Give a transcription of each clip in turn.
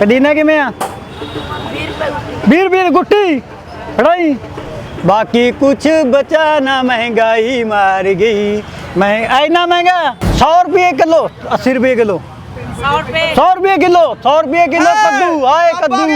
ਕਦੀਨਾ ਕਿਵੇਂ ਆ? 20 ਰੁਪਏ ਗੁੱਟੀ ਫੜਾਈ। ਬਾਕੀ ਕੁਛ ਬਚਾ ਨਾ ਮਹਿੰਗਾਈ ਮਾਰ ਗਈ। ਮੈਂ ਐਨਾ ਮਹਿੰਗਾ 100 ਰੁਪਏ ਕਿਲੋ 80 ਰੁਪਏ ਕਿਲੋ। 100 ਰੁਪਏ। ਕਿਲੋ 100 ਰੁਪਏ ਕਿਲੋ ਕੱਦੂ ਆਏ ਕੱਦੂ।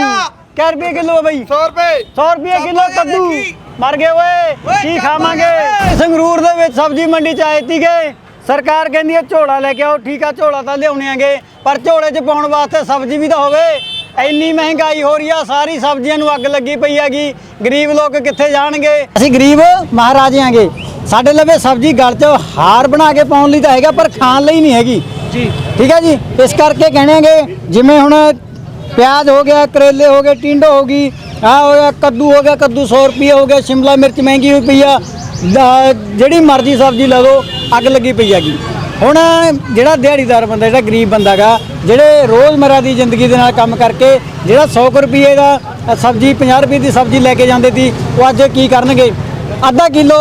ਕਿਆ ਰੁਪਏ ਕਿਲੋ ਬਈ। 100 ਰੁਪਏ। 100 ਰੁਪਏ ਕਿਲੋ ਕੱਦੂ। ਮਰ ਗਏ ਓਏ। ਕੀ ਖਾਵਾਂਗੇ? ਸੰਗਰੂਰ ਦੇ ਵਿੱਚ ਸਬਜ਼ੀ ਮੰਡੀ ਚ ਆਏ ਗਏ ਸਰਕਾਰ ਕਹਿੰਦੀ ਹੈ ਝੋਲਾ ਲੈ ਕੇ ਆਓ ਠੀਕ ਆ ਝੋਲਾ ਤਾਂ ਲਿਆਉਣੇ ਆਂਗੇ ਪਰ ਝੋਲੇ 'ਚ ਪਾਉਣ ਵਾਸਤੇ ਸਬਜ਼ੀ ਵੀ ਤਾਂ ਹੋਵੇ। ਇੰਨੀ ਮਹਿੰਗਾਈ ਹੋ ਰਹੀ ਆ ਸਾਰੀ ਸਬਜ਼ੀਆਂ ਨੂੰ ਅੱਗ ਲੱਗੀ ਪਈ ਹੈਗੀ। ਗਰੀਬ ਲੋਕ ਕਿੱਥੇ ਜਾਣਗੇ? ਅਸੀਂ ਗਰੀਬ ਮਹਾਰਾਜੇ ਆਂਗੇ। ਸਾਡੇ ਲਵੇ ਸਬਜ਼ੀ ਗਲ 'ਚ ਹਾਰ ਬਣਾ ਕੇ ਪਾਉਣ ਲਈ ਤਾਂ ਹੈਗਾ ਪਰ ਖਾਣ ਲਈ ਨਹੀਂ ਹੈਗੀ। ਜੀ। ਠੀਕ ਹੈ ਜੀ? ਇਸ ਕਰਕੇ ਕਹਿਣਾਂਗੇ ਜਿਵੇਂ ਹੁਣ ਪਿਆਜ਼ ਹੋ ਗਿਆ ਕਰੇਲੇ ਹੋ ਗਏ ਟਿੰਡੋ ਹੋ ਗਈ ਆ ਹੋ ਗਿਆ ਕੱਦੂ ਹੋ ਗਿਆ ਕੱਦੂ 100 ਰੁਪਏ ਹੋ ਗਿਆ ਸ਼ਿਮਲਾ ਮਿਰਚ ਮਹਿੰਗੀ ਹੋਈ ਪਈ ਆ। ਜਿਹੜੀ ਮਰਜ਼ੀ ਸਬਜ਼ੀ ਲੈ ਲਓ। ਅੱਗ ਲੱਗੀ ਪਈ ਹੈਗੀ। ਹੁਣ ਜਿਹੜਾ ਦਿਹਾੜੀਦਾਰ ਬੰਦਾ, ਜਿਹੜਾ ਗਰੀਬ ਬੰਦਾ ਗਾ ਜਿਹੜੇ ਰੋਜ਼ਮਰਾ ਦੀ ਜ਼ਿੰਦਗੀ ਦੇ ਨਾਲ ਕੰਮ ਕਰਕੇ ਜਿਹੜਾ 100 ਕੁ ਰੁਪਏ ਦਾ ਸਬਜ਼ੀ 50 ਰੁਪਏ ਦੀ ਸਬਜ਼ੀ ਲੈ ਕੇ ਜਾਂਦੇ ਸੀ, ਉਹ ਅੱਜ ਕੀ ਕਰਨਗੇ? ਅੱਧਾ ਕਿਲੋ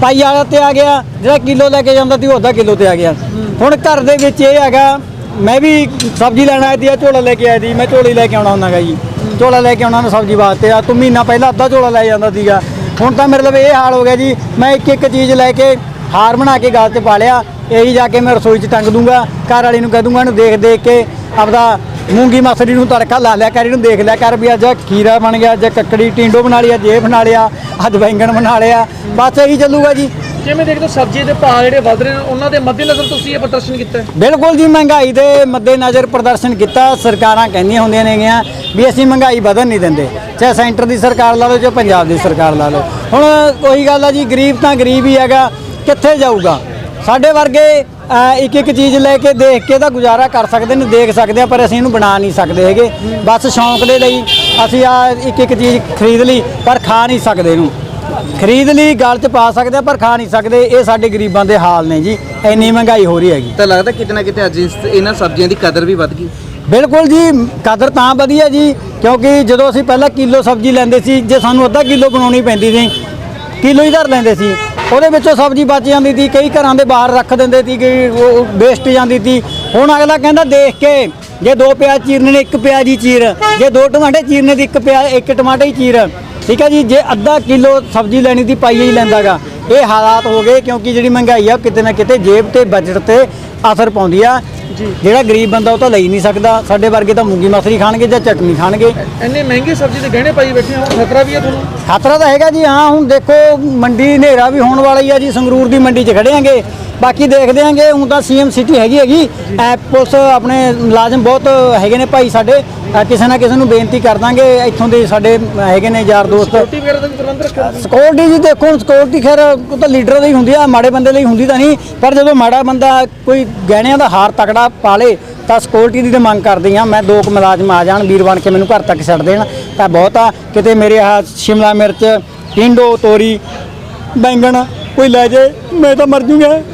ਪਾਈ ਵਾਲਾ ਤੇ ਆ ਗਿਆ, ਜਿਹੜਾ ਕਿਲੋ ਲੈ ਕੇ ਜਾਂਦਾ ਸੀ, ਉਹ ਅੱਧਾ ਕਿਲੋ ਤੇ ਆ ਗਿਆ। ਹੁਣ ਘਰ ਦੇ ਵਿੱਚ ਇਹ ਹੈਗਾ, ਮੈਂ ਵੀ ਸਬਜ਼ੀ ਲੈਣ ਆਈ ਸੀ ਆ ਝੋਲਾ ਲੈ ਕੇ ਆਈ ਸੀ, ਮੈਂ ਝੋਲੀ ਲੈ ਕੇ ਆਉਣਾ ਹੁੰਦਾਗਾ ਜੀ। ਝੋਲਾ ਲੈ ਕੇ ਆਉਣਾ ਨਾ ਸਬਜ਼ੀ ਵਾਸਤੇ, ਆ ਤੂੰ ਮਹੀਨਾ ਪਹਿਲਾਂ ਅੱਧਾ ਝੋਲਾ ਲੈ ਜਾਂਦਾ ਸੀਗਾ। ਹੁਣ ਤਾਂ ਮੇਰੇ ਲਈ ਇਹ ਹਾਲ ਹੋ ਗਿਆ ਜੀ, ਮੈਂ ਇੱਕ ਇੱਕ ਚੀਜ਼ ਲੈ ਕੇ ਹਾਰ ਬਣਾ ਕੇ ਗਲ 'ਚ ਪਾ ਲਿਆ। ਇਹੀ ਜਾ ਕੇ ਮੈਂ ਰਸੋਈ 'ਚ ਟੰਗ ਦੂੰਗਾ। ਘਰ ਵਾਲੀ ਨੂੰ ਕਹਿ ਦੂੰਗਾ ਇਹਨੂੰ ਦੇਖ ਦੇਖ ਕੇ ਆਪਦਾ ਮੂੰਗੀ ਮਸਰੀ ਨੂੰ ਤੜਕਾ ਲਾ ਲਿਆ ਕਰ ਇਹਨੂੰ ਦੇਖ ਲਿਆ ਕਰ ਵੀ ਅੱਜ ਖੀਰਾ ਬਣ ਗਿਆ ਅੱਜ ਕੱਕੜੀ ਟਿੰਡੋ ਬਣਾ ਲਿਆ ਜੇ ਬਣਾ ਲਿਆ ਅੱਜ ਬੈਂਗਣ ਬਣਾ ਲਿਆ। ਬਸ ਇਹੀ ਚੱਲੂਗਾ ਜੀ। ਕਿਵੇਂ ਦੇਖਦੇ ਸਬਜ਼ੀ ਦੇ ਭਾਅ ਜਿਹੜੇ ਵਧ ਰਹੇ ਨੇ ਉਹਨਾਂ ਦੇ ਮੱਦੇਨਜ਼ਰ ਤੁਸੀਂ ਇਹ ਪ੍ਰਦਰਸ਼ਨ ਕੀਤਾ? ਬਿਲਕੁਲ ਜੀ ਮਹਿੰਗਾਈ ਦੇ ਮੱਦੇਨਜ਼ਰ ਪ੍ਰਦਰਸ਼ਨ ਕੀਤਾ। ਸਰਕਾਰਾਂ ਕਹਿੰਦੀਆਂ ਹੁੰਦੀਆਂ ਨੇਗੀਆਂ ਵੀ ਅਸੀਂ ਮਹਿੰਗਾਈ ਵਧਣ ਨਹੀਂ ਦਿੰਦੇ। ਚਾਹੇ ਸੈਂਟਰ ਦੀ ਸਰਕਾਰ ਲਾ ਲਓ ਚਾਹੇ ਪੰਜਾਬ ਦੀ ਸਰਕਾਰ ਲਾ ਲਓ। ਹੁਣ ਉਹੀ ਗੱਲ ਆ ਜੀ ਗਰੀਬ ਤਾਂ ਗਰੀਬ ਹੀ ਹੈਗਾ। ਕਿੱਥੇ ਜਾਊਗਾ? ਸਾਡੇ ਵਰਗੇ ਇੱਕ ਇੱਕ ਚੀਜ਼ ਲੈ ਕੇ ਦੇਖ ਕੇ ਤਾਂ ਗੁਜ਼ਾਰਾ ਕਰ ਸਕਦੇ ਨੇ ਦੇਖ ਸਕਦੇ ਆ ਪਰ ਅਸੀਂ ਇਹਨੂੰ ਬਣਾ ਨਹੀਂ ਸਕਦੇ ਹੈਗੇ। ਬਸ ਸ਼ੌਂਕ ਦੇ ਲਈ ਅਸੀਂ ਆ ਇੱਕ ਇੱਕ ਚੀਜ਼ ਖਰੀਦ ਲਈ ਪਰ ਖਾ ਨਹੀਂ ਸਕਦੇ ਇਹਨੂੰ। ਖਰੀਦ ਲਈ ਗਲ 'ਚ ਪਾ ਸਕਦੇ ਆ ਪਰ ਖਾ ਨਹੀਂ ਸਕਦੇ। ਇਹ ਸਾਡੇ ਗਰੀਬਾਂ ਦੇ ਹਾਲ ਨੇ ਜੀ। ਇੰਨੀ ਮਹਿੰਗਾਈ ਹੋ ਰਹੀ ਹੈਗੀ। ਤਾਂ ਲੱਗਦਾ ਕਿਤੇ ਨਾ ਕਿਤੇ ਅੱਜ ਇਸ- ਇਹਨਾਂ ਸਬਜ਼ੀਆਂ ਦੀ ਕਦਰ ਵੀ ਵੱਧ ਗਈ। ਬਿਲਕੁਲ ਜੀ ਕਦਰ ਤਾਂ ਵਧੀਆ ਜੀ ਕਿਉਂਕਿ ਜਦੋਂ ਅਸੀਂ ਪਹਿਲਾਂ ਕਿਲੋ ਸਬਜ਼ੀ ਲੈਂਦੇ ਸੀ ਜੇ ਸਾਨੂੰ ਅੱਧਾ ਕਿਲੋ ਬਣਾਉਣੀ ਪੈਂਦੀ ਸੀ ਕਿਲੋ ਹੀ ਧਰ ਲੈਂਦੇ ਸੀ। ਉਹਦੇ ਵਿੱਚੋਂ ਸਬਜ਼ੀ ਬਚ ਜਾਂਦੀ ਸੀ, ਕਈ ਘਰਾਂ ਦੇ ਬਾਹਰ ਰੱਖ ਦਿੰਦੇ ਸੀ ਕਿ ਉਹ ਵੇਸਟ ਜਾਂਦੀ ਸੀ। ਹੁਣ ਅਗਲਾ ਕਹਿੰਦਾ ਦੇਖ ਕੇ ਜੇ ਦੋ ਪਿਆਜ਼ ਚੀਰਨੇ ਨੇ, ਇੱਕ ਪਿਆਜ਼ ਹੀ ਚੀਰ। ਜੇ ਦੋ ਟਮਾਟੇ ਚੀਰਨੇ ਦੀ, ਇੱਕ ਪਿਆਜ਼, ਇੱਕ ਟਮਾਟਰ ਹੀ ਚੀਰ। ਠੀਕ ਹੈ ਜੀ, ਜੇ ਅੱਧਾ ਕਿਲੋ ਸਬਜ਼ੀ ਲੈਣੀ ਦੀ ਪਾਈ ਹੀ ਲੈਂਦਾਗਾ ਇਹ ਹਾਲਾਤ ਹੋ ਗਏ ਕਿਉਂਕਿ ਜਿਹੜੀ ਮਹਿੰਗਾਈ ਆ ਕਿਤੇ ਨਾ ਕਿਤੇ ਜੇਬ ਤੇ ਬਜਟ ਤੇ ਅਸਰ ਪਾਉਂਦੀ ਆ। ਜਿਹੜਾ ਗਰੀਬ ਬੰਦਾ ਉਹ ਤਾਂ ਲਈ ਨਹੀਂ ਸਕਦਾ। ਸਾਡੇ ਵਰਗੇ ਤਾਂ ਮੂੰਗੀ ਮਸਰੀ ਖਾਣਗੇ ਜਾਂ ਚਟਨੀ ਖਾਣਗੇ। ਇੰਨੇ ਮਹਿੰਗੇ ਸਬਜ਼ੀ ਦੇ ਗਹਿਣੇ ਪਾਈ ਬੈਠੇ ਹੋ ਖਤਰਾ ਵੀ ਹੈ ਤੁਹਾਨੂੰ? ਖਤਰਾ ਤਾਂ ਹੈਗਾ ਜੀ। ਹਾਂ ਹੁਣ ਦੇਖੋ ਮੰਡੀ ਹਨੇਰਾ ਵੀ ਹੋਣ ਵਾਲਾ ਹੀ ਆ ਜੀ। ਸੰਗਰੂਰ ਦੀ ਮੰਡੀ 'ਚ ਖੜੇ ਆਂਗੇ ਬਾਕੀ ਦੇਖਦੇ ਆਂਗੇ ਹੁਣ ਤਾਂ ਸੀਐਮ ਸਿਟੀ ਹੈਗੀ ਹੈਗੀ। ਪੁਲਿਸ ਆਪਣੇ ਮੁਲਾਜ਼ਮ ਬਹੁਤ ਹੈਗੇ ਨੇ ਭਾਈ ਸਾਡੇ। ਕਿਸੇ ਨਾ ਕਿਸੇ ਨੂੰ ਬੇਨਤੀ ਕਰ ਦਾਂਗੇ ਇੱਥੋਂ ਦੇ ਸਾਡੇ ਹੈਗੇ ਨੇ ਯਾਰ ਦੋਸਤ। ਰੋਟੀ ਵਗੈਰਾ ਦਾ ਵੀ ਪ੍ਰਬੰਧ ਰੱਖਿਆ ਤੁਸੀਂ? ਸਿਕਿਉਰਿਟੀ ਜੀ ਦੇਖੋ ਸਿਕਿਉਰਿਟੀ ਖੈਰ ਉਹ ਤਾਂ ਲੀਡਰ ਦੀ ਹੁੰਦੀ ਆ ਮਾੜੇ ਬੰਦੇ ਲਈ ਹੁੰਦੀ ਤਾਂ ਨਹੀਂ। ਪਰ ਜਦੋਂ ਮਾੜਾ ਬੰਦਾ ਕੋਈ ਗਹਿਣਿਆਂ ਦਾ ਹਾਰ ਤਕੜਾ ਪਾ ਲੇ ਤਾਂ ਸਿਕਿਉਰਿਟੀ ਦੀ ਤਾਂ ਮੰਗ ਕਰਦੀ ਆ। ਮੈਂ ਦੋ ਕੁ ਮੁਲਾਜ਼ਮ ਆ ਜਾਣ ਵੀਰ ਬਣ ਕੇ ਮੈਨੂੰ ਘਰ ਤੱਕ ਛੱਡ ਦੇਣ। ਤਾਂ ਬਹੁਤ ਆ ਕਿਤੇ ਮੇਰੇ ਆ ਸ਼ਿਮਲਾ ਮਿਰਚ ਟਿੰਡੋ ਤੋਰੀ ਬੈਂਗਣ ਕੋਈ ਲੈ ਜੇ ਮੈਂ ਤਾਂ ਮਰ ਜੂਗਾ।